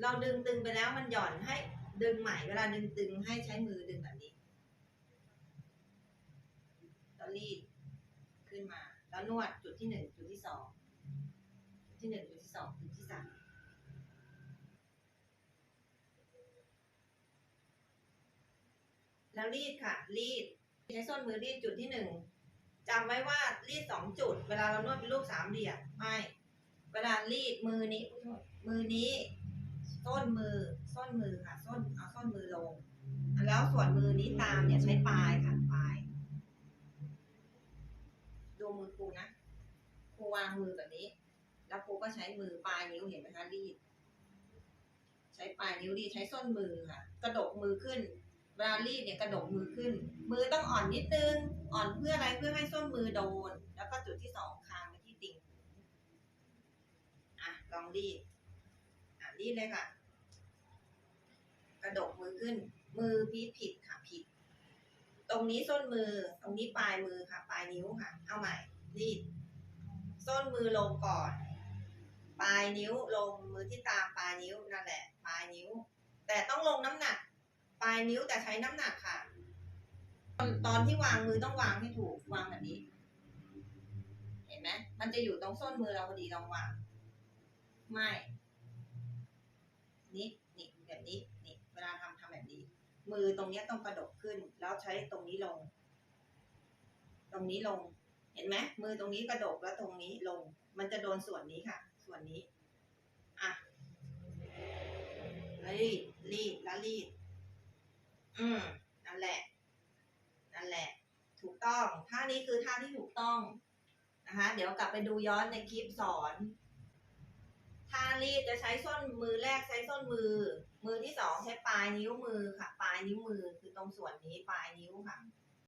เราดึงตึงไปแล้วมันหย่อนให้ดึงใหม่เวลาดึงตึงให้ใช้มือดึงแบบนี้แล้วรีดขึ้นมา แล้วนวดจุดที่หนึ่งจุดที่สองจุดที่หนึ่งจุดที่สองจุดที่สามแล้วรีดค่ะรีดใช้ส้นมือรีดจุดที่หนึ่งจำไว้ว่ารีดสองจุด เวลาเรานวดเป็นรูปสามเหลี่ยมไม่ เวลารีดมือนี้มือนี้ ส้นมือ ส้นมือค่ะ ส้น เอาส้นมือลง แล้วส่วนมือนี้ตามเนี่ยใช้ปลายค่ะ ปลาย ดูมือครูนะ ครูวางมือแบบนี้ แล้วครูก็ใช้มือปลายนิ้วเห็นไหมคะรีด ใช้ปลายนิ้วรีดใช้ส้นมือค่ะ กระดกมือขึ้น เวลารีดเนี่ยกระดกมือขึ้น มือต้องอ่อนนิดนึง อ่อนเพื่ออะไร เพื่อให้ส้นมือโดน แล้วก็จุดที่สองคางไปที่ติ่ง อะ ลองรีด อะรีดเลยค่ะ กระดกมือขึ้น มือพีผิดค่ะผิด ตรงนี้ส้นมือ ตรงนี้ปลายมือค่ะ ปลายนิ้วค่ะ เอาใหม่รีดส้นมือลงก่อน ปลายนิ้วลงมือที่ตามปลายนิ้วนั่นแหละ ปลายนิ้ว แต่ต้องลงน้ำหนัก ปลายนิ้วแต่ใช้น้ำหนักค่ะตอนตอนที่วางมือต้องวางให้ถูกวางแบบนี้ เห็นไหมมันจะอยู่ตรงส้นมือเราพอดีลองวางไม่ นี่นี่แบบนี้นี่เวลาทำทำแบบนี้ มือตรงเนี้ยต้องกระดกขึ้น แล้วใช้ตรงนี้ลง ตรงนี้ลง เห็นไหมมือตรงนี้กระดกแล้วตรงนี้ลง มันจะโดนส่วนนี้ค่ะ ส่วนนี้อะรีดรีดแล้วรีด อืมนั่นแหละนั่นแหละ ถูกต้องท่านี้คือท่าที่ถูกต้องนะคะ เดี๋ยวกลับไปดูย้อนในคลิปสอน ท่ารีดจะใช้ส้นมือแรกใช้ส้นมือ มือที่สองใช้ปลายนิ้วมือค่ะ ปลายนิ้วมือคือตรงส่วนนี้ปลายนิ้วค่ะ